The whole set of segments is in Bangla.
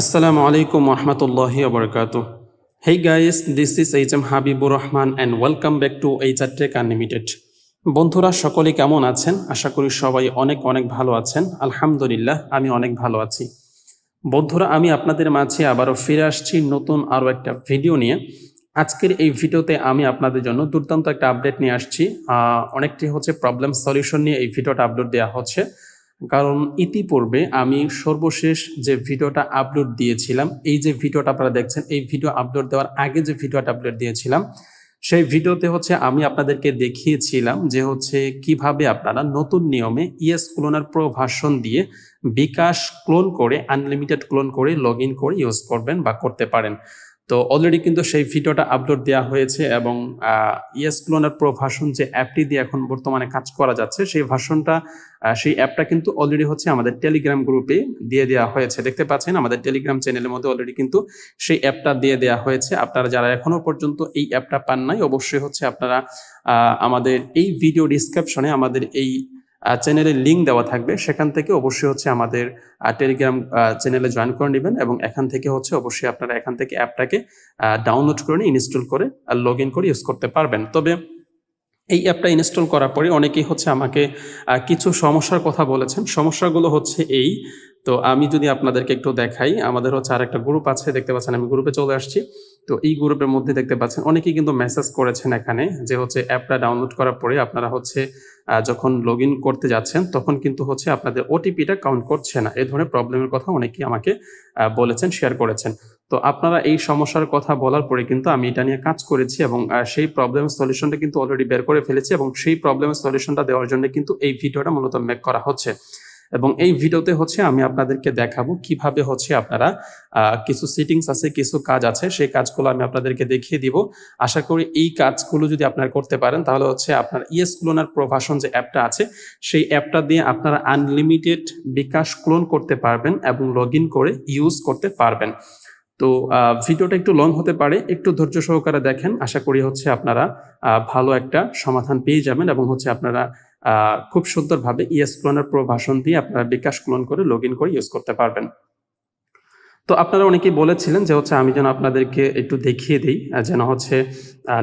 Assalamu alaikum warahmatullahi wabarakatuh. Hey guys, this is HM Habibur Rahman and welcome back to HR Tech Unlimited. বন্ধুরা সকলে কেমন আছেন? আশা করি সবাই অনেক অনেক ভালো আছেন। আলহামদুলিল্লাহ আমি অনেক ভালো আছি। বন্ধুরা আমি আপনাদের মাঝে আবারও ফিরে আসছি নতুন আরও একটা ভিডিও নিয়ে। আজকের এই ভিডিওতে আমি আপনাদের জন্য দুর্দান্ত একটা আপডেট নিয়ে আসছি। অনেকটি হচ্ছে প্রবলেম সলিউশন নিয়ে এই ভিডিওটা আপলোড দেওয়া হচ্ছে। কারণ ইতিপূর্বে আমি সর্বশেষ যে ভিডিওটা আপলোড দিয়েছিলাম, এই যে ভিডিওটা আপনারা দেখছেন, এই ভিডিও আপলোড দেওয়ার আগে যে ভিডিওটা আপলোড দিয়েছিলাম, সেই ভিডিওতে হচ্ছে আমি আপনাদেরকে দেখিয়েছিলাম যে হচ্ছে কীভাবে আপনারা নতুন নিয়মে ইএস ক্লোনার প্রো ভার্সন দিয়ে বিকাশ ক্লোন করে আনলিমিটেড ক্লোন করে লগ করে ইউজ করবেন বা করতে পারেন। তো অলরেডি কিন্তু সেই ভিডিওটা আপলোড দেওয়া হয়েছে এবং ইএস ক্লোনার প্রো ভার্সন যে অ্যাপটি দিয়ে এখন বর্তমানে কাজ করা যাচ্ছে সেই আহ, সেই অ্যাপটা কিন্তু অলরেডি হচ্ছে আমাদের টেলিগ্রাম গ্রুপে দিয়ে দেওয়া হয়েছে। দেখতে পাচ্ছেন আমাদের টেলিগ্রাম চ্যানেলের মধ্যে অলরেডি কিন্তু সেই অ্যাপটা দিয়ে দেওয়া হয়েছে। আপনারা যারা এখনও পর্যন্ত এই অ্যাপটা পান নাই অবশ্যই হচ্ছে আপনারা আমাদের এই ভিডিও ডিসক্রিপশনে আমাদের এই চ্যানেলের লিঙ্ক দেওয়া থাকবে। সেখান থেকে অবশ্যই হচ্ছে আমাদের টেলিগ্রাম চ্যানেলে জয়েন করে নেবেন এবং এখান থেকে হচ্ছে অবশ্যই আপনারা এখান থেকে অ্যাপটাকে ডাউনলোড করে ইনস্টল করে লগ ইন করে ইউজ করতে পারবেন। তবে এই অ্যাপটা ইনস্টল করার পরে অনেকেই হচ্ছে আমাকে কিছু সমস্যার কথা বলেছেন। সমস্যাগুলো হচ্ছে এই তো আমি যদি আপনাদেরকে একটু দেখাই, আমাদের হচ্ছে আর একটা গ্রুপ আছে, দেখতে পাচ্ছেন আমি গ্রুপে চলে আসছি। তো এই গ্রুপের মধ্যে দেখতে পাচ্ছেন অনেকেই কিন্তু মেসেজ করেছেন এখানে যে হচ্ছে অ্যাপটা ডাউনলোড করার পরে আপনারা হচ্ছে যখন লগ করতে যাচ্ছেন, তখন কিন্তু হচ্ছে আপনাদের ওটিপিটা কাউন্ট করছে না। এ ধরনের প্রবলেমের কথা অনেকেই আমাকে বলেছেন শেয়ার করেছেন। তো আপনারা এই সমস্যার কথা বলার পরে কিন্তু আমি এটা নিয়ে কাজ করেছি এবং সেই প্রবলেমের সলিউশনটা কিন্তু অলরেডি বের করে ফেলেছি এবং সেই প্রবলেমের সলিউশনটা দেওয়ার জন্য কিন্তু এই ভিডিওটা মূলত মেক করা হচ্ছে। এবং এই ভিডিওতে হচ্ছে আমি আপনাদেরকে দেখাবো কীভাবে হচ্ছে আপনারা কিছু সেটিংস আছে, কিছু কাজ আছে, সেই কাজগুলো আমি আপনাদেরকে দেখিয়ে দিব। আশা করি এই কাজগুলো যদি আপনারা করতে পারেন, তাহলে হচ্ছে আপনার ইএস ক্লোনার প্রভাষণ যে অ্যাপটা আছে, সেই অ্যাপটা দিয়ে আপনারা আনলিমিটেড বিকাশ ক্লোন করতে পারবেন এবং লগ করে ইউজ করতে পারবেন। তো ভিডিওটা একটু লং হতে পারে, একটু ধৈর্য সহকারে দেখেন। আশা করি হচ্ছে আপনারা ভালো একটা সমাধান পেয়ে যাবেন এবং হচ্ছে আপনারা খুব সুন্দরভাবে ইএস ক্লোনের প্রো ভাষণ দিয়ে আপনারা বিকাশ ক্লোন করে লগ ইন করে ইউজ করতে পারবেন। তো আপনারা অনেকেই বলেছিলেন যে হচ্ছে আমি যেন আপনাদেরকে একটু দেখিয়ে দিই যেন হচ্ছে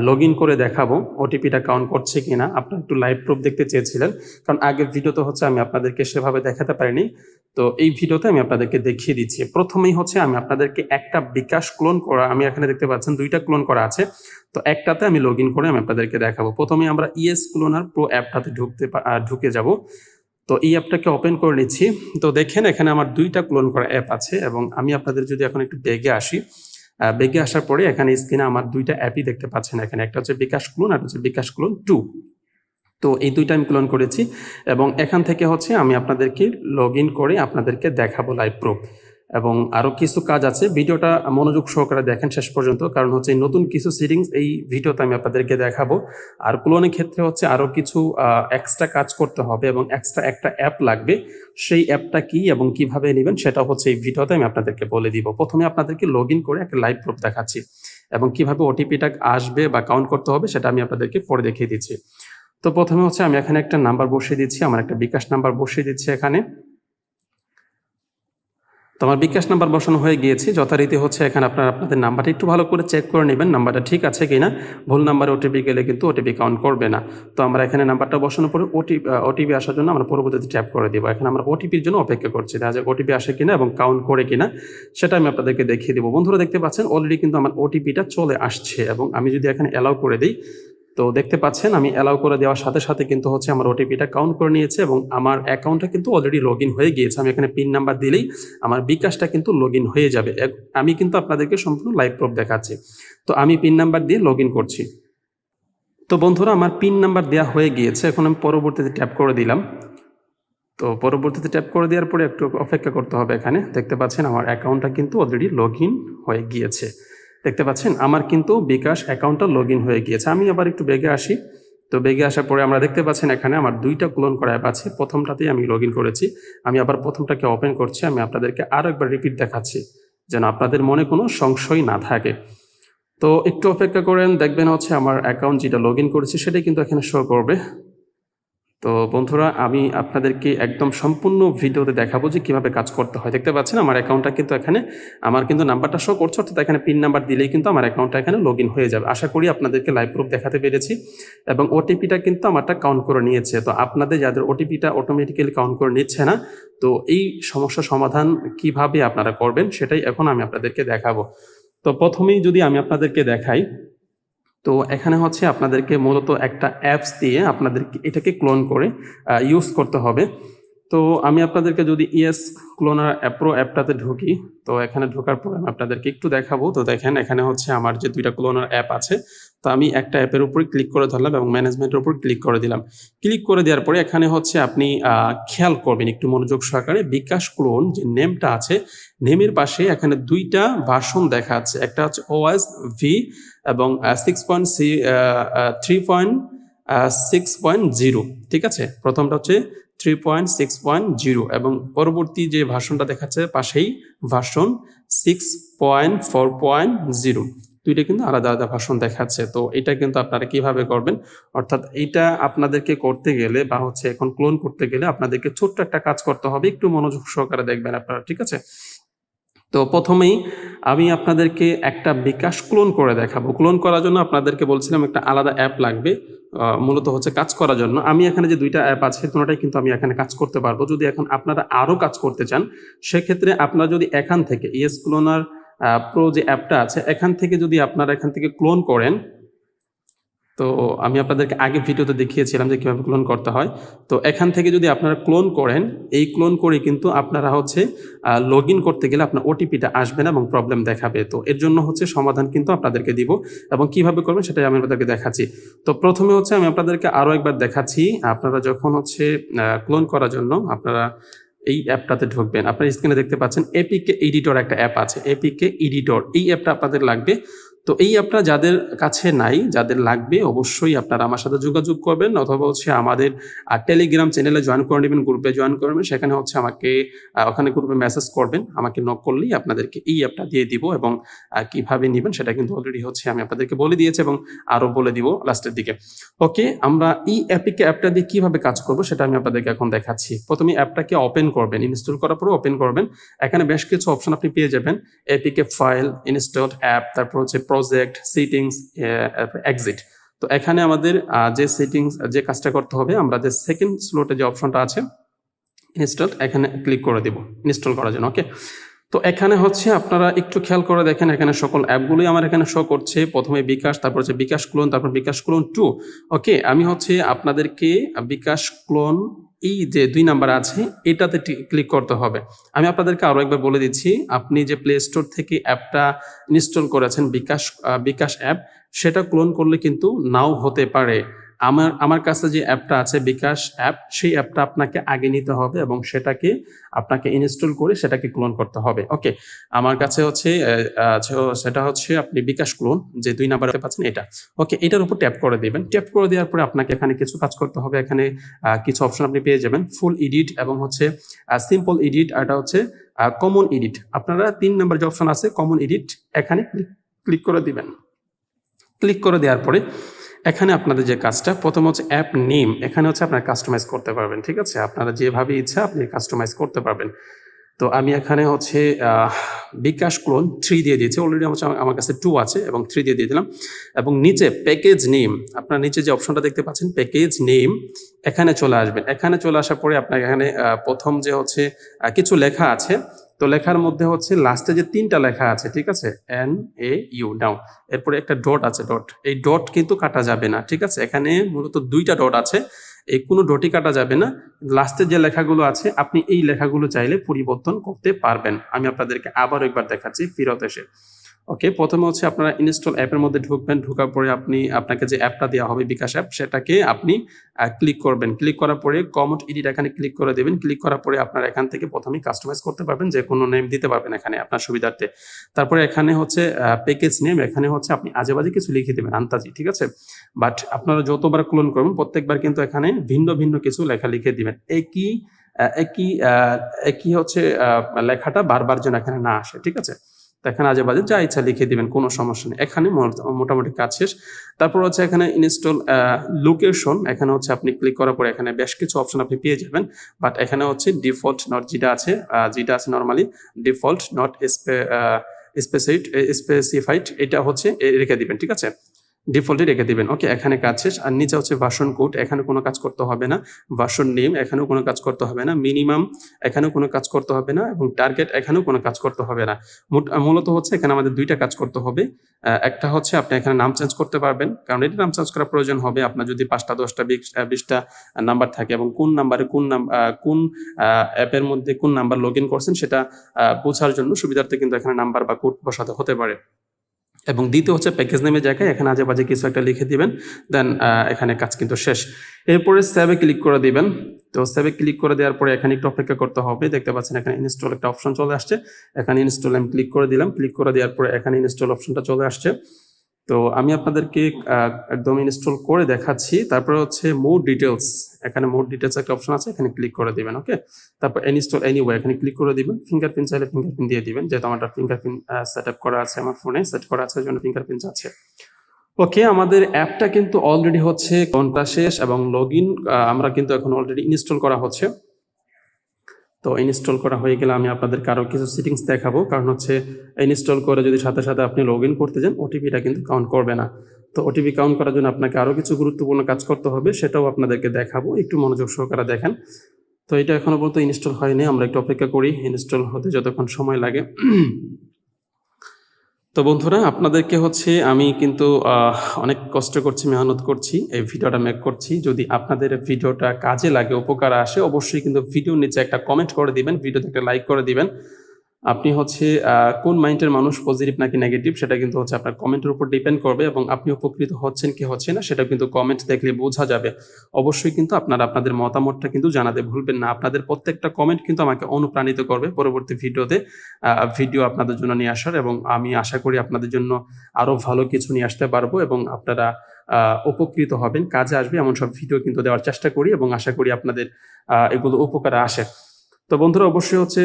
লগ ইন করে দেখাবো ওটিপিটা কাউন্ট করছে কিনা। আপনারা একটু লাইভ প্রুফ দেখতে চেয়েছিলেন, কারণ আগের ভিডিওতে হচ্ছে আমি আপনাদেরকে সেভাবে দেখাতে পারিনি। তো এই ভিডিওতে আমি আপনাদেরকে দেখিয়ে দিচ্ছি। প্রথমেই হচ্ছে আমি আপনাদেরকে একটা বিকাশ ক্লোন করা, আমি এখানে দেখতে পাচ্ছেন দুইটা ক্লোন করা আছে। তো একটাতে আমি লগ করে আমি আপনাদেরকে দেখাবো। প্রথমে আমরা ইএস ক্লোনার প্রো অ্যাপটাতে ঢুকতে ঢুকে যাব। তো এই অ্যাপটাকে ওপেন করে নিচ্ছি। তো দেখেন এখানে আমার দুইটা ক্লোন করা অ্যাপ আছে এবং আমি আপনাদের যদি এখন একটু বেগে আসি বেগে আসার পরে এখানে স্ক্রিনে আমার দুইটা অ্যাপই দেখতে পাচ্ছেন এখানে। একটা হচ্ছে বিকাশ ক্লোন, আর হচ্ছে বিকাশ ক্লোন টু। তো এই দুইটা আমি ক্লোন করেছি এবং এখান থেকে হচ্ছে আমি আপনাদেরকে লগ ইন করে আপনাদেরকে দেখাবো লাইভ প্রুফ এবং আরও কিছু কাজ আছে, ভিডিওটা মনোযোগ সহকারে দেখেন শেষ পর্যন্ত, কারণ হচ্ছে নতুন কিছু সেটিংস এই ভিডিওতে আমি আপনাদেরকে দেখাবো। আর ক্লোনের ক্ষেত্রে হচ্ছে আরও কিছু এক্সট্রা কাজ করতে হবে এবং এক্সট্রা একটা অ্যাপ লাগবে। সেই অ্যাপটা কি এবং কীভাবে নেবেন সেটা হচ্ছে এই ভিডিওতে আমি আপনাদেরকে বলে দিব। প্রথমে আপনাদেরকে লগ করে একটা লাইভ প্রুফ দেখাচ্ছি এবং কীভাবে ওটিপিটা আসবে বা কাউন্ট করতে হবে সেটা আমি আপনাদেরকে পরে দেখিয়ে দিচ্ছি। তো প্রথমে হচ্ছে আমি এখানে একটা নাম্বার বসিয়ে দিচ্ছি, আমার একটা বিকাশ নাম্বার বসিয়ে দিচ্ছি এখানে। তো আমার বিকাশ নাম্বার বসানো হয়ে গিয়েছে, যথারীতি হচ্ছে এখানে আপনার আপনাদের নাম্বারটা একটু ভালো করে চেক করে নেবেন, নাম্বারটা ঠিক আছে কিনা। ভুল নাম্বারে ওটিপি গেলে কিন্তু ওটিপি কাউন্ট করবে না। তো আমরা এখানে নাম্বারটা বসানোর পরে ওটিপি ওটিপি আসার জন্য আমরা পরবর্তীতে ট্যাপ করে দেবো। এখানে আমরা ওটিপির জন্য অপেক্ষা করছি, দেখা যাক ওটিপি আসে কিনা এবং কাউন্ট করে কিনা। সেটা আমি আপনাদেরকে দেখিয়ে দেবো। বন্ধুরা দেখতে পাচ্ছেন অলরেডি কিন্তু আমার ওটিপিটা চলে আসছে এবং আমি যদি এখানে অ্যালাউ করে দিই তো দেখতে পাচ্ছেন, আমি অ্যালাউ করে দেওয়ার সাথে সাথে কিন্তু হচ্ছে আমার ওটিপিটা কাউন্ট করে নিয়েছে এবং আমার অ্যাকাউন্টটা কিন্তু অলরেডি লগ হয়ে গিয়েছে। আমি এখানে পিন নাম্বার দিলেই আমার বিকাশটা কিন্তু লগ হয়ে যাবে। আমি কিন্তু আপনাদেরকে সম্পূর্ণ লাইভ প্রুফ দেখাচ্ছি। তো আমি পিন নাম্বার দিয়ে লগ করছি। তো বন্ধুরা, আমার পিন নাম্বার দেওয়া হয়ে গিয়েছে। এখন আমি পরবর্তীতে ট্যাপ করে দিলাম। তো পরবর্তীতে ট্যাপ করে দেওয়ার পরে একটু অপেক্ষা করতে হবে এখানে। দেখতে পাচ্ছেন, আমার অ্যাকাউন্টটা কিন্তু অলরেডি লগ হয়ে গিয়েছে। দেখতে পাচ্ছেন, আমার কিন্তু বিকাশ অ্যাকাউন্টটা লগ হয়ে গিয়েছে। আমি আবার একটু বেগে আসি। তো বেগে আসার পরে আমরা দেখতে পাচ্ছেন এখানে আমার দুইটা ক্লোন করা অ্যাপ আছে। প্রথমটাতেই আমি লগ করেছি। আমি আবার প্রথমটাকে ওপেন করছি। আমি আপনাদেরকে আরও একবার রিপিট দেখাচ্ছি যেন আপনাদের মনে কোনো সংশয় না থাকে। তো একটু অপেক্ষা করেন। দেখবেন হচ্ছে আমার অ্যাকাউন্ট যেটা লগ ইন করেছি, সেটাই কিন্তু এখানে শো করবে। তো বন্ধুরা, আমি আপনাদেরকে একদম সম্পূর্ণ ভিডিওতে দেখাবো যে কীভাবে কাজ করতে হয়। দেখতে পাচ্ছেন, আমার অ্যাকাউন্টটা কিন্তু এখানে, আমার কিন্তু নাম্বারটা শো করছে, অর্থাৎ এখানে পিন নাম্বার দিলেই কিন্তু আমার অ্যাকাউন্টটা এখানে লগ হয়ে যাবে। আশা করি আপনাদেরকে লাইভ প্রুফ দেখাতে পেরেছি এবং ওটিপিটা কিন্তু আমারটা কাউন্ট করে নিয়েছে। তো আপনাদের যাদের ওটিপিটা অটোমেটিক্যালি কাউন্ট করে নিচ্ছে না, তো এই সমস্যা সমাধান কীভাবে আপনারা করবেন, সেটাই এখন আমি আপনাদেরকে দেখাবো। তো প্রথমেই যদি আমি আপনাদেরকে দেখাই তো এখানে হচ্ছে আপনাদেরকে মূলত একটা অ্যাপস দিয়ে আপনাদেরকে এটাকে ক্লোন করে ইউজ করতে হবে। তো আমি আপনাদেরকে যদি ইএস ক্লোনার অ্যাপ্রো অ্যাপটাতে ঢুকি, তো এখানে ঢোকার পর আমি আপনাদেরকে একটু দেখাবো। তো দেখেন, এখানে হচ্ছে আমার যে দুইটা ক্লোনার অ্যাপ আছে, তো আমি একটা অ্যাপের উপরে ক্লিক করে ধরলাম এবং ম্যানেজমেন্টের উপর ক্লিক করে দিলাম। ক্লিক করে দেওয়ার পরে এখানে হচ্ছে আপনি খেয়াল করবেন একটু মনোযোগ সহকারে, বিকাশ ক্লোন যে নেমটা আছে নেমের পাশে এখানে দুইটা ভার্সন দেখা যাচ্ছে। একটা হচ্ছে ওএস ভি এবং six point C three point six point zero ঠিক আছে? প্রথমটা হচ্ছে three point six point zero এবং পরবর্তী যে ভার্সনটা দেখাচ্ছে পাশেই version six point four point zero দুইটা কিন্তু আলাদা আলাদা ভার্সন দেখাচ্ছে, তো এটা কিন্তু আপনারা কীভাবে করবেন? অর্থাৎ এটা আপনাদেরকে করতে গেলে বা হচ্ছে এখন ক্লোন করতে গেলে আপনাদেরকে ছোট্ট একটা কাজ করতে হবে, একটু মনোযোগ সহকারে দেখবেন আপনারা, ঠিক আছে? তো প্রথমেই আমি আপনাদেরকে একটা বিকাশ ক্লোন করে দেখাবো। ক্লোন করার জন্য আপনাদেরকে বলছিলাম একটা আলাদা অ্যাপ লাগবে মূলত হচ্ছে কাজ করার জন্য। আমি এখানে যে দুইটা অ্যাপ আছে, কোনোটাই কিন্তু আমি এখানে কাজ করতে পারব। যদি এখন আপনারা আরও কাজ করতে চান, সেক্ষেত্রে আপনারা যদি এখান থেকে ইএস ক্লোনার প্রো যে অ্যাপটা আছে, এখান থেকে যদি আপনারা এখান থেকে ক্লোন করেন তো আমি আপনাদেরকে আগে ভিডিওতে দেখিয়েছিলাম যে কীভাবে ক্লোন করতে হয়। তো এখান থেকে যদি আপনারা ক্লোন করেন, এই ক্লোন করে কিন্তু আপনারা হচ্ছে লগ করতে গেলে আপনার ওটিপিটা আসবে না এবং প্রবলেম দেখাবে। তো এর জন্য হচ্ছে সমাধান কিন্তু আপনাদেরকে দিব এবং কীভাবে করবেন সেটাই আমি আপনাদেরকে দেখাচ্ছি। তো প্রথমে হচ্ছে আমি আপনাদেরকে আরও একবার দেখাচ্ছি, আপনারা যখন হচ্ছে ক্লোন করার জন্য আপনারা এই অ্যাপটাতে ঢুকবেন, আপনার স্ক্রিনে দেখতে পাচ্ছেন এপিকে এডিটর একটা অ্যাপ আছে। এপিকে এডিটর এই অ্যাপটা আপনাদের লাগবে। তো এই অ্যাপটা যাদের কাছে নাই, যাদের লাগবে, অবশ্যই আপনারা আমার সাথে যোগাযোগ করবেন অথবা হচ্ছে আমাদের টেলিগ্রাম চ্যানেলে জয়েন করে নেবেন গ্রুপে জয়েন করবেন সেখানে হচ্ছে আমাকে ওখানে গ্রুপে মেসেজ করবেন। আমাকে নক করলেই আপনাদেরকে এই অ্যাপটা দিয়ে দিব এবং কীভাবে নেবেন সেটা কিন্তু অলরেডি হচ্ছে আমি আপনাদেরকে বলে দিয়েছি এবং আরও বলে দিব লাস্টের দিকে। ওকে আমরা এই অ্যাপিকে অ্যাপটা দিয়ে কীভাবে কাজ করব সেটা আমি আপনাদেরকে এখন দেখাচ্ছি। প্রথমে অ্যাপটাকে ওপেন করবেন ইনস্টল করার পরে ওপেন করবেন। এখানে বেশ কিছু অপশন আপনি পেয়ে যাবেন। এপিকে ফাইল ইনস্টল অ্যাপ তারপর হচ্ছে প্রজেক্ট সিটিংস এক্সিট তো এখানে আমাদের যে সেটিংস যে কাজটা করতে হবে, আমরা যে সেকেন্ড স্লোটে যে অপশনটা আছে ইনস্টল এখানে ক্লিক করে দিব ইনস্টল করার জন্য ওকে তো এখানে হচ্ছে আপনারা একটু খেয়াল করে দেখেন, এখানে সকল অ্যাপগুলোই আমার এখানে শো করছে। প্রথমে বিকাশ, তারপর হচ্ছে বিকাশ ক্লোন তারপর বিকাশ ক্লোন টু ওকে আমি হচ্ছে আপনাদেরকে বিকাশ ক্লোন এই যে দুই নাম্বার আছে, এটাতে ক্লিক করতে হবে। আমি আপনাদেরকে আরও একবার বলে দিচ্ছি, আপনি যে প্লে স্টোর থেকে অ্যাপটা ইনস্টল করেছেন বিকাশ বিকাশ অ্যাপ, সেটা ক্লোন করলে কিন্তু নাও হতে পারে। আমার আমার কাছে যে অ্যাপটা আছে বিকাশ অ্যাপ, সেই অ্যাপটা আপনাকে আগে নিতে হবে এবং সেটাকে আপনাকে ইনস্টল করে সেটাকে ক্লোন করতে হবে। ওকে, আমার কাছে হচ্ছে সেটা হচ্ছে আপনি বিকাশ ক্লোন, যে দুই নাম্বার পাচ্ছেন এটা। ওকে, এটার উপর ট্যাপ করে দিবেন। ট্যাপ করে দেওয়ার পরে আপনাকে এখানে কিছু কাজ করতে হবে। এখানে কিছু অপশন আপনি পেয়ে যাবেন। ফুল এডিট এবং হচ্ছে সিম্পল এডিট আর এটা হচ্ছে কমন এডিট। আপনারা তিন নাম্বার যে অপশন আছে, কমন এডিট, এখানে ক্লিক করে দিবেন। ক্লিক করে দেওয়ার পরে এখানে আপনাদের যে কাজটা, প্রথম হচ্ছে অ্যাপ নেম। এখানে হচ্ছে আপনারা কাস্টমাইজ করতে পারবেন, ঠিক আছে? আপনারা যেভাবে ইচ্ছা আপনি কাস্টমাইজ করতে পারবেন। তো আমি এখানে হচ্ছে বিকাশ ক্লোন থ্রি দিয়ে দিয়েছি। অলরেডি আমার কাছে টু আছে এবং থ্রি দিয়ে দিয়ে দিলাম। এবং নিচে প্যাকেজ নেম আপনার নিচে যে অপশনটা দেখতে পাচ্ছেন প্যাকেজ নেম এখানে চলে আসবেন। এখানে চলে আসার পরে আপনার এখানে প্রথম যে হচ্ছে কিছু লেখা আছে তো লেখার মধ্যে হচ্ছে লাস্টে যে তিনটা লেখা আছে, ঠিক আছে? এন এ ইউ ডাউন এরপরে একটা ডট আছে ডট এই ডট কিন্তু কাটা যাবে না, ঠিক আছে? এখানে মূলত দুইটা ডট আছে, এই কোনো ডটই কাটা যাবে না। লাস্টে যে লেখাগুলো আছে, আপনি এই লেখাগুলো চাইলে পরিবর্তন করতে পারবেন। আমি আপনাদেরকে আবার একবার দেখাচ্ছি ফিরত এসে। ওকে প্রথমে হচ্ছে আপনারা ইনস্টল অ্যাপের মধ্যে ঢুকবেন, ঢোকার পরে আপনি, আপনাকে যে অ্যাপটা দেওয়া হবে বিকাশ অ্যাপ সেটাকে আপনি ক্লিক করবেন। ক্লিক করার পরে কমোড এডিট এখানে ক্লিক করে দেবেন। ক্লিক করার পরে আপনার এখান থেকে প্রথমেই কাস্টমাইজ করতে পারবেন, যে কোনো নেম দিতে পারবেন এখানে আপনার সুবিধার্থে। তারপরে এখানে হচ্ছে প্যাকেজ নেম এখানে হচ্ছে আপনি আজে বাজে কিছু লিখে দেবেন, আন্তাজি, ঠিক আছে? বাট আপনারা যতবার ক্লোন করবেন, প্রত্যেকবার কিন্তু এখানে ভিন্ন ভিন্ন কিছু লেখা লিখে দিবেন। একই একই একই হচ্ছে লেখাটা বারবার যেন এখানে না আসে, ঠিক আছে? এখানে আজে বাজে, যা ইচ্ছা লিখে দিবেন, কোনো সমস্যা নেই। এখানে মোট- মোটামুটি কাজ শেষ। তারপর হচ্ছে এখানে ইনস্টল লোকেশন এখানে হচ্ছে আপনি ক্লিক করার পরে এখানে বেশ কিছু অপশন আপনি পেয়ে যাবেন। বাট এখানে হচ্ছে ডিফল্ট নট যেটা আছে যেটা আছে normally default not specified specified এটা হচ্ছে রেখে দিবেন, ঠিক আছে? ডিফল্টে রেখে দিবেন। ওকে, এখানে কাজ শেষ। আর নিচে হচ্ছে ভাষণ কোড এখানে কোনো কাজ করতে হবে না। ভাষণ নেম এখানেও কোনো কাজ করতে হবে না। মিনিমাম এখানেও কোনো কাজ করতে হবে না। এবং টার্গেট এখানেও কোনো কাজ করতে হবে না। মূলত হচ্ছে এখানে আমাদের দুইটা কাজ করতে হবে। একটা হচ্ছে আপনি এখানে নাম চেঞ্জ করতে পারবেন। কারণ এটা নাম চেঞ্জ করার প্রয়োজন হবে। আপনার যদি পাঁচটা, দশটা, বিশ- বিশটা নাম্বার থাকে এবং কোন নাম্বারে কোন নাম কোন অ্যাপের মধ্যে কোন নাম্বার লগ ইন করছেন সেটা বোঝার জন্য সুবিধার্থে কিন্তু এখানে নাম্বার বা কোড বসাতে হতে পারে। এবং দ্বিতীয় হচ্ছে প্যাকেজ নেমের জায়গায় এখানে আজে বাজে কিছু একটা লিখে দিবেন দেন এখানে কাজ কিন্তু শেষ। এরপরে সেভে ক্লিক করে দিবেন। তো সেভে ক্লিক করে দেওয়ার পরে এখানে একটু অপেক্ষা করতে হবে। দেখতে পাচ্ছেন এখানে ইনস্টল একটা অপশন চলে আসছে। এখানে ইনস্টল আমি ক্লিক করে দিলাম। ক্লিক করে দেওয়ার পরে এখানে ইনস্টল অপশনটা চলে আসছে। তো আমি আপনাদেরকে একদম ইনস্টল করে দেখাচ্ছি। তারপরে হচ্ছে মোর ডিটেলস এখানে মোর ডিটেলস একটা অপশন আছে, এখানে ক্লিক করে দিবেন ওকে তারপর ইনস্টল এনিওয়ে এখানে ক্লিক করে দিবেন। ফিঙ্গারপ্রিন্ট চাইলে ফিঙ্গারপ্রিন্ট দিয়ে দিবেন, যেহেতু আমার ফিঙ্গারপ্রিন্ট সেট আপ করা আছে আমার ফোনে সেট করা আছে জন্য ফিঙ্গারপ্রিন্ট আছে ওকে আমাদের অ্যাপটা কিন্তু অলরেডি হচ্ছে, ঘণ্টা শেষ এবং লগ আমরা কিন্তু এখন অলরেডি ইনস্টল করা হচ্ছে। তো ইনস্টল করা হয়ে গেলে আমি আপনাদেরকে আরও কিছু সেটিংস দেখাবো। কারণ হচ্ছে ইনস্টল করে যদি সাথে সাথে আপনি লগ ইন করতে যান ওটিপিটা কিন্তু কাউন্ট করবে না। তো ওটিপি কাউন্ট করার জন্য আপনাকে আরও কিছু গুরুত্বপূর্ণ কাজ করতে হবে, সেটাও আপনাদেরকে দেখাবো। একটু মনোযোগ সহকারে দেখেন। তো এটা এখনও পর্যন্ত ইনস্টল হয়নি, আমরা একটু অপেক্ষা করি। ইনস্টল হতে যতক্ষণ সময় লাগে। তো বন্ধুরা, আপনাদেরকে হচ্ছে আমি কিন্তু অনেক কষ্ট করছি, মেহনত করছি, এই ভিডিওটা মেক করছি। যদি আপনাদের ভিডিওটা কাজে লাগে, উপকার আসে, অবশ্যই কিন্তু ভিডিও নিচে একটা কমেন্ট করে দিবেন ভিডিওতে একটা লাইক করে দিবেন। আপনি হচ্ছে কোন মাইন্ডের মানুষ পজিটিভ নাকি নেগেটিভ সেটা কিন্তু হচ্ছে আপনার কমেন্টের উপর ডিপেন্ড করবে এবং আপনি উপকৃত হচ্ছেন কি হচ্ছে না সেটা কিন্তু কমেন্ট দেখলে বোঝা যাবে। অবশ্যই কিন্তু আপনারা আপনাদের মতামতটা কিন্তু জানাতে ভুলবেন না। আপনাদের প্রত্যেকটা কমেন্ট কিন্তু আমাকে অনুপ্রাণিত করবে পরবর্তী ভিডিওতে ভিডিও আপনাদের জন্য নিয়ে আসার এবং আমি আশা করি আপনাদের জন্য আরও ভালো কিছু নিয়ে আসতে পারব এবং আপনারা উপকৃত হবেন। কাজে আসবে এমন সব ভিডিও কিন্তু দেওয়ার চেষ্টা করি এবং আশা করি আপনাদের এগুলো উপকারে আসে। তো বন্ধুরা অবশ্যই হচ্ছে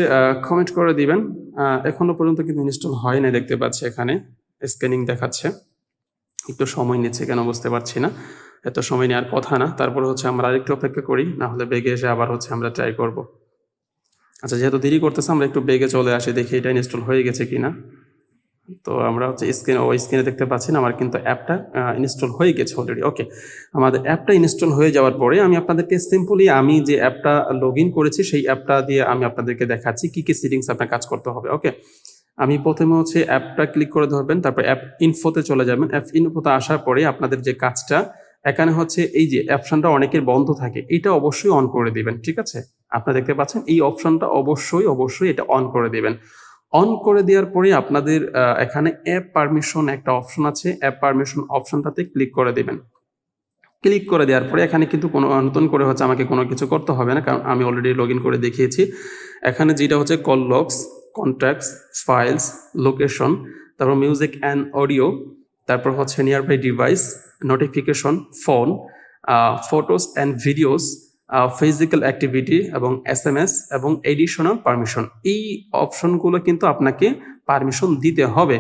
কমেন্ট করে দিবেন। এখনও পর্যন্ত কিন্তু ইনস্টল হয় না দেখতে পাচ্ছি এখানে। স্ক্যানিং দেখাচ্ছে। একটু সময় নিচ্ছে কেন বুঝতে পারছি না। এত সময় নেওয়ার কথা না। তারপর হচ্ছে আমরা আরেকটু অপেক্ষা করি, না হলে বেগে এসে আবার হচ্ছে আমরা ট্রাই করব। আচ্ছা যেহেতু দেরি করতেছে, আমরা একটু বেগে চলে আসি, দেখি এটা ইনস্টল হয়ে গেছে কিনা। তো আমরা হচ্ছে স্ক্রিন ও স্ক্রিনে দেখতে পাচ্ছি না আমার কিন্তু অ্যাপটা ইনস্টল হয়ে গেছে অলরেডি ওকে আমাদের অ্যাপটা ইনস্টল হয়ে যাওয়ার পরে আমি আপনাদেরকে সিম্পলি আমি যে অ্যাপটা লগ করেছি, সেই অ্যাপটা দিয়ে আমি আপনাদেরকে দেখাচ্ছি কি কি সেটিংস আপনার কাজ করতে হবে ওকে আমি প্রথমে হচ্ছে অ্যাপটা ক্লিক করে ধরবেন, তারপর অ্যাপ ইনফোতে চলে যাবেন। অ্যাপ ইনফোতে আসার পরে আপনাদের যে কাজটা, এখানে হচ্ছে এই যে অপশনটা অনেকের বন্ধ থাকে, এটা অবশ্যই অন করে দিবেন, ঠিক আছে? আপনারা দেখতে পাচ্ছেন, এই অপশনটা অবশ্যই অবশ্যই এটা অন করে দিবেন। অন করে দেওয়ার পরে আপনাদের এখানে অ্যাপ পারমিশন একটা অপশন আছে। অ্যাপ পারমিশন অপশনটাতে ক্লিক করে দেবেন। ক্লিক করে দেওয়ার পরে এখানে কিন্তু কোনো, নতুন করে হচ্ছে আমাকে কোনো কিছু করতে হবে না, কারণ আমি অলরেডি লগ করে দেখিয়েছি। এখানে যেটা হচ্ছে call logs contacts files location তারপর মিউজিক অ্যান্ড অডিও তারপর হচ্ছে near by device notification phone photos and videos physical activity এবং এস এম এস এবং এডিশনাল পারমিশন এই অপশনগুলো কিন্তু আপনাকে পারমিশন দিতে হবে।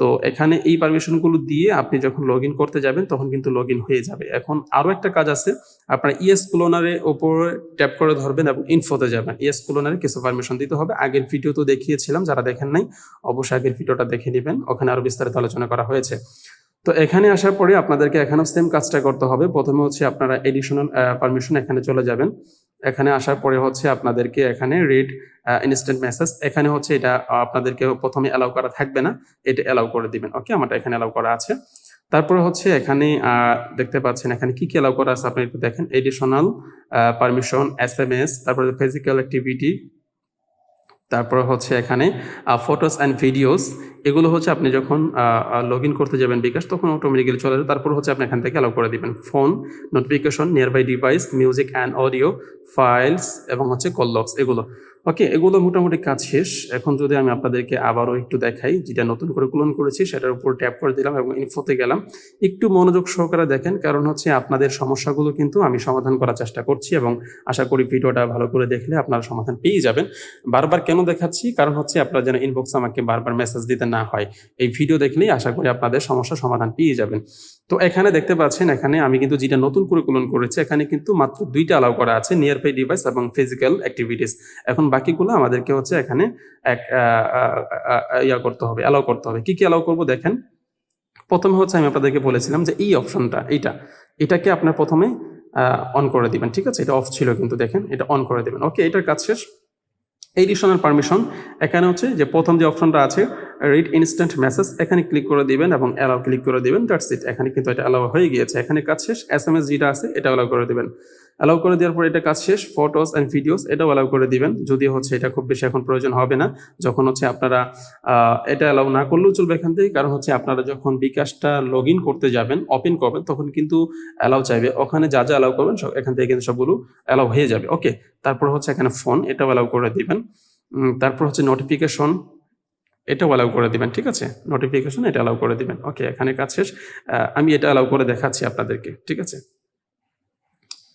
তো এখানে এই পারমিশনগুলো দিয়ে আপনি যখন লগ করতে যাবেন, তখন কিন্তু লগ হয়ে যাবে। এখন আরও একটা কাজ আছে, আপনার ইএস ক্লোনারের ওপরে ট্যাপ করে ধরবেন এবং ইনফোতে যাবেন। ইএস ক্লোনারে কিছু পারমিশন দিতে হবে। আগের ভিডিও তো দেখিয়েছিলাম, যারা দেখেন নাই, অবশ্যই আগের ভিডিওটা দেখে নেবেন। ওখানে আরও বিস্তারিত আলোচনা করা হয়েছে। তো এখানে আসার পরে আপনাদেরকে এখানেও সেম কাজটা করতে হবে। প্রথমে হচ্ছে আপনারা এডিশনাল পারমিশন এখানে চলে যাবেন। এখানে আসার পরে হচ্ছে আপনাদেরকে এখানে রিড ইনস্ট্যান্ট মেসেজ এখানে হচ্ছে এটা আপনাদেরকে প্রথমে অ্যালাউ করা থাকবে না। এটা অ্যালাউ করে দিবেন। ওকে আমারটা এখানে অ্যালাউ করা আছে। তারপরে হচ্ছে এখানে দেখতে পাচ্ছেন এখানে কি কি অ্যালাউ করা আছে? আপনি একটু দেখেন। Additional permission S M S তারপরে ফিজিক্যাল অ্যাক্টিভিটি তারপর হচ্ছে এখানে ফটোস অ্যান্ড ভিডিওস এগুলো হচ্ছে আপনি যখন লগ ইন করতে যাবেন বিকাশ, তখন অটোমেটিক্যালি চলে যাবে। তারপর হচ্ছে আপনি এখান থেকে অ্যালাউ করে দেবেন phone notification nearby device music and audio files এবং হচ্ছে কল লগস এগুলো। ওকে এগুলো মোটামুটি কাজ শেষ। এখন যদি আমি আপনাদেরকে আবারও একটু দেখাই, যেটা নতুন করে ক্লোন করেছি, সেটার উপর ট্যাপ করে দিলাম এবং ইনফোতে গেলাম। একটু মনোযোগ সহকারে দেখেন, কারণ হচ্ছে আপনাদের সমস্যাগুলো কিন্তু আমি সমাধান করার চেষ্টা করছি এবং আশা করি ভিডিওটা ভালো করে দেখলে আপনারা সমাধান পেয়ে যাবেন। বারবার কেন দেখাচ্ছি? কারণ হচ্ছে আপনারা যেন ইনবক্স আমাকে বারবার মেসেজ দিতে না হয়। এই ভিডিও দেখলেই আশা করি আপনাদের সমস্যার সমাধান পেয়ে যাবেন। তো এখানে দেখতে পাচ্ছেন, এখানে আমি কিন্তু যেটা নতুন করে ক্লোন করেছি, এখানে কিন্তু মাত্র দুইটা অ্যালাউ করা আছে নিয়ার ডিভাইস এবং ফিজিক্যাল অ্যাক্টিভিটিস এখন বাকিগুলো আমাদেরকে হচ্ছে এখানে এক ইয়া করতে হবে অ্যালাউ করতে হবে। কি কি অ্যালাউ করব দেখেন? প্রথমে হচ্ছে আমি আপনাদেরকে বলেছিলাম যে এই অপশনটা এইটা, এটাকে আপনার প্রথমে অন করে দিবেন, ঠিক আছে? এটা অফ ছিল কিন্তু দেখেন, এটা অন করে দিবেন। ওকে এটার কাজ শেষ। এডিশনাল পারমিশন এখানে হচ্ছে যে প্রথম যে অপশনটা আছে রিড ইনস্ট্যান্ট মেসেজ এখানে ক্লিক করে দিবেন এবং অ্যালাউ ক্লিক করে দিবেন দ্যাটস ইট এখানে কিন্তু এটা অ্যালাউ হয়ে গিয়েছে। এখানে কাজ শেষ এস এম এস যেটা আছে, এটা অ্যালাউ করে দিবেন। অ্যালাউ করে দেওয়ার পর এটা কাজ শেষ ফটোস অ্যান্ড ভিডিওস এটাও অ্যালাউ করে দিবেন। যদি হচ্ছে এটা খুব বেশি এখন প্রয়োজন হবে না, যখন হচ্ছে আপনারা এটা অ্যালাউ না করলেও চলবে এখান থেকে, কারণ হচ্ছে আপনারা যখন বিকাশটা লগ ইন করতে যাবেন ওপেন করবেন, তখন কিন্তু অ্যালাউ চাইবে। ওখানে যা যা অ্যালাউ করবেন, সব- এখান থেকে কিন্তু সবগুলো অ্যালাউ হয়ে যাবে। ওকে তারপর হচ্ছে এখানে ফোন এটাও অ্যালাউ করে দিবেন। তারপর হচ্ছে নোটিফিকেশন এটাও অ্যালাউ করে দিবেন, ঠিক আছে? নোটিফিকেশন এটা অ্যালাউ করে দিবেন। ওকে এখানে কাজ শেষ। আমি এটা অ্যালাউ করে দেখাচ্ছি আপনাদেরকে, ঠিক আছে?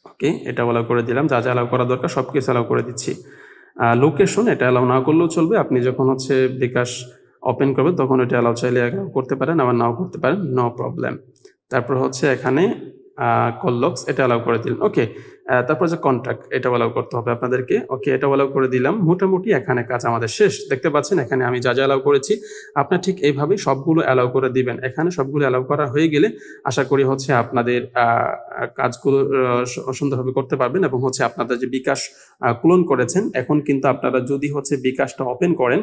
ওকে এটা অ্যালাউ করে দিলাম। যা যা অ্যালাউ করা দরকার সব কিছু অ্যালাউ করে দিচ্ছি। লোকেশন এটা অ্যালাউ না করলেও চলবে। আপনি যখন হচ্ছে বিকাশ ওপেন করবেন, তখন এটা অ্যালাউ চাইলে করতে পারেন, আবার নাও করতে পারেন নো প্রবলেম তারপর হচ্ছে এখানে কললক্স এটা অ্যালাউ করে দিলেন। ওকে তারপর যে কন্ট্যাক্ট এটা অ্যালাউ করতে হবে আপনাদেরকে। ওকে এটা অ্যালাউ করে দিলাম। মোটামুটি এখানে কাজ আমাদের শেষ। দেখতে পাচ্ছেন, এখানে আমি যা যা অ্যালাউ করেছি, আপনার ঠিক এইভাবে সবগুলো অ্যালাউ করে দিবেন। এখানে সবগুলো অ্যালাউ করা হয়ে গেলে আশা করি হচ্ছে আপনাদের কাজগুলো সুন্দরভাবে করতে পারবেন এবং হচ্ছে আপনাদের যে বিকাশ ক্লোন করেছেন, এখন কিন্তু আপনারা যদি হচ্ছে বিকাশটা ওপেন করেন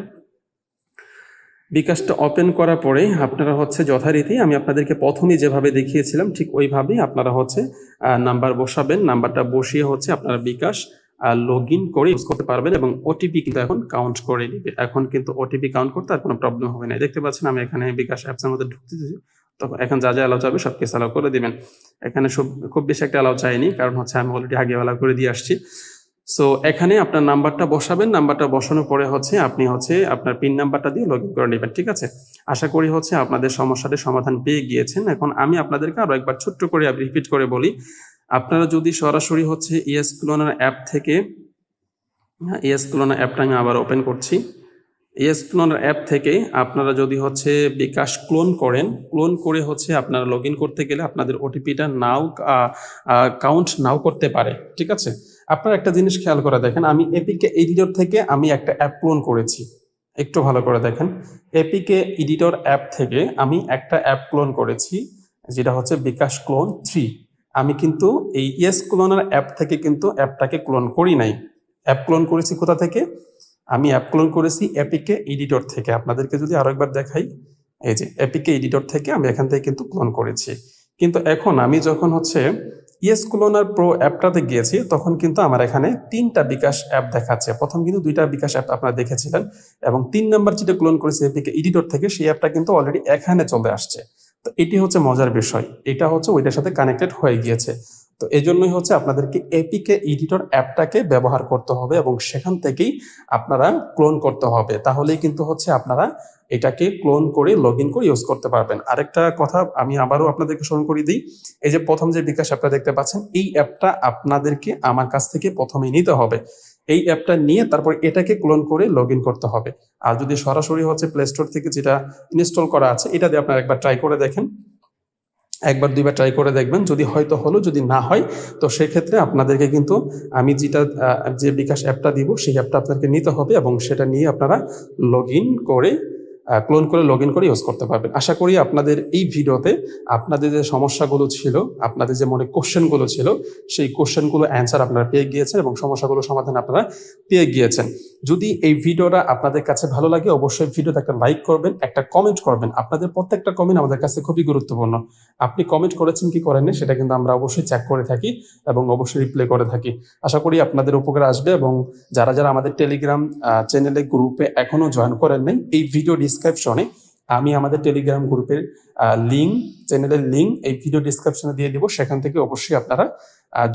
বিকাশটা ওপেন করার পরে আপনারা হচ্ছে যথারীতি, আমি আপনাদেরকে প্রথমেই যেভাবে দেখিয়েছিলাম, ঠিক ওইভাবেই আপনারা হচ্ছে নাম্বার বসাবেন নাম্বারটা বসিয়ে হচ্ছে আপনারা বিকাশ লগ ইন করে ইউজ করতে পারবেন এবং ওটিপি কিন্তু এখন কাউন্ট করে নিবে। এখন কিন্তু ওটিপি কাউন্ট করতে আর কোনো প্রবলেম হবে না। দেখতে পাচ্ছেন, আমি এখানে বিকাশ অ্যাপসের মধ্যে ঢুকতে তখন এখন যা যা অ্যালাউ চাবে সব কিছু অ্যালাউ করে দিবেন। এখানে সব, খুব বেশি একটা অ্যালাউ চাইনি, কারণ হচ্ছে আমি অলরেডি আগে অ্যালাউ করে দিয়ে আসছি। সো এখানে আপনার নাম্বারটা বসাবেন, নাম্বারটা বসানোর পরে হচ্ছে আপনি হচ্ছে আপনার পিন নাম্বারটা দিয়ে লগ ইন করে নেবেন, ঠিক আছে? আশা করি হচ্ছে আপনাদের সমস্যাটির সমাধান পেয়ে গিয়েছেন। এখন আমি আপনাদেরকে আরও একবার ছোট্ট করে রিপিট করে বলি। আপনারা যদি সরাসরি হচ্ছে ইএস ক্লোনার অ্যাপ থেকে ইএস ক্লোনার অ্যাপটা আমি আবার ওপেন করছি। ইএস ক্লোনার অ্যাপ থেকে আপনারা যদি হচ্ছে বিকাশ ক্লোন করেন ক্লোন করে হচ্ছে আপনারা লগ করতে গেলে আপনাদের ওটিপিটা নাও কাউন্ট নাও করতে পারে, ঠিক আছে? আপনারা একটা জিনিস খেয়াল করে দেখেন, আমি এপিকে এডিটর থেকে আমি একটা অ্যাপ ক্লোন করেছি। একটু ভালো করে দেখেন। এপিকে এডিটর অ্যাপ থেকে আমি একটা অ্যাপ ক্লোন করেছি, যেটা হচ্ছে বিকাশ ক্লোন থ্রি আমি কিন্তু এই ইয়েস ক্লোনার অ্যাপ থেকে কিন্তু অ্যাপটাকে ক্লোন করি নাই। অ্যাপ ক্লোন করেছি কোথা থেকে? আমি অ্যাপ ক্লোন করেছি এপিকে এডিটর থেকে। আপনাদেরকে যদি আরও একবার দেখাই, এই যে এপিকে এডিটর থেকে আমি এখান থেকে কিন্তু ক্লোন করেছি। কিন্তু এখন আমি যখন হচ্ছে ইয়েস ক্লোনার প্রো অ্যাপটাতে গিয়েছি, তখন কিন্তু আমার এখানে তিনটা বিকাশ অ্যাপ দেখাচ্ছে। প্রথম কিন্তু দুইটা বিকাশ অ্যাপ আপনারা দেখেছিলেন এবং তিন নাম্বার যেটা ক্লোন করেছি এপিকে এডিটর থেকে, সেই অ্যাপটা কিন্তু অলরেডি এখানে চলে আসছে। তো এটি হচ্ছে মজার বিষয়। এটা হচ্ছে ওইটার সাথে কানেক্টেড হয়ে গিয়েছে। তো এই জন্যই হচ্ছে আপনাদেরকে এপিকে এডিটর অ্যাপটাকে ব্যবহার করতে হবে এবং সেখান থেকেই আপনারা ক্লোন করতে হবে। তাহলেই কিন্তু হচ্ছে আপনারা এটাকে ক্লোন করে লগ ইন করে ইউজ করতে পারবেন। আরেকটা কথা আমি আবারও আপনাদেরকে স্মরণ করিয়ে দিই, এই যে প্রথম যে বিকাশ অ্যাপটা দেখতে পাচ্ছেন, এই অ্যাপটা আপনাদেরকে আমার কাছ থেকে প্রথমেই নিতে হবে। এই অ্যাপটা নিয়ে তারপর এটাকে ক্লোন করে লগ ইন করতে হবে। আর যদি সরাসরি হচ্ছে প্লে স্টোর থেকে যেটা ইনস্টল করা আছে এটা দিয়ে আপনারা একবার ট্রাই করে দেখেন। একবার, দুইবার ট্রাই করে দেখবেন। যদি হয়তো হলো, যদি না হয়, তো সেক্ষেত্রে আপনাদেরকে কিন্তু আমি যেটা যে বিকাশ অ্যাপটা দিব, সেই অ্যাপটা আপনাদেরকে নিতে হবে এবং সেটা নিয়ে আপনারা লগ করে ক্লোন করে লগ ইন করে ইউজ করতে পারবেন। আশা করি আপনাদের এই ভিডিওতে আপনাদের যে সমস্যাগুলো ছিল, আপনাদের যে মনে কোশ্চেনগুলো ছিল, সেই কোশ্চেনগুলো অ্যান্সার আপনারা পেয়ে গিয়েছেন এবং সমস্যাগুলো সমাধান আপনারা পেয়ে গিয়েছেন। যদি এই ভিডিওটা আপনাদের কাছে ভালো লাগে, অবশ্যই ভিডিওতে একটা লাইক করবেন, একটা কমেন্ট করবেন। আপনাদের প্রত্যেকটা কমেন্ট আমাদের কাছে খুবই গুরুত্বপূর্ণ। আপনি কমেন্ট করেছেন কি করেননি, সেটা কিন্তু আমরা অবশ্যই চেক করে থাকি এবং অবশ্যই রিপ্লাই করে থাকি। আশা করি আপনাদের উপকার আসবে এবং যারা যারা আমাদের টেলিগ্রাম চ্যানেলে গ্রুপে এখনও জয়েন করেন নাই, এই ভিডিও ডিসক্রিপশনে আমি আমাদের টেলিগ্রাম গ্রুপের লিঙ্ক চ্যানেলের লিঙ্ক এই ভিডিও ডিসক্রিপশনে দিয়ে দিব। সেখান থেকে অবশ্যই আপনারা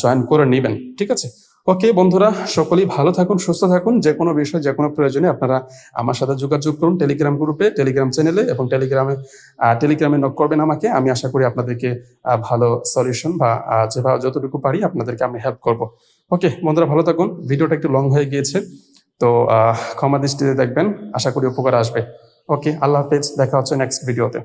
জয়েন করে নেবেন। ঠিক আছে? ওকে, বন্ধুরা, সকলেই ভালো থাকুন, সুস্থ থাকুন। যে কোনো বিষয়, যে কোনো প্রয়োজনে আপনারা আমার সাথে যোগাযোগ করুন টেলিগ্রাম গ্রুপে টেলিগ্রাম চ্যানেলে এবং টেলিগ্রামে টেলিগ্রামে নক করবেন আমাকে। আমি আশা করি আপনাদেরকে ভালো সলিউশন বা যেভাবে যতটুকু পারি আপনাদেরকে আমি হেল্প করব। ওকে, বন্ধুরা, ভালো থাকুন। ভিডিওটা একটু লং হয়ে গিয়েছে, তো ক্ষমা দৃষ্টিতে দেখবেন। আশা করি উপকার আসবে। ওকে, আল্লাহ হাফেজ। দেখা হচ্ছে নেক্সট ভিডিওতে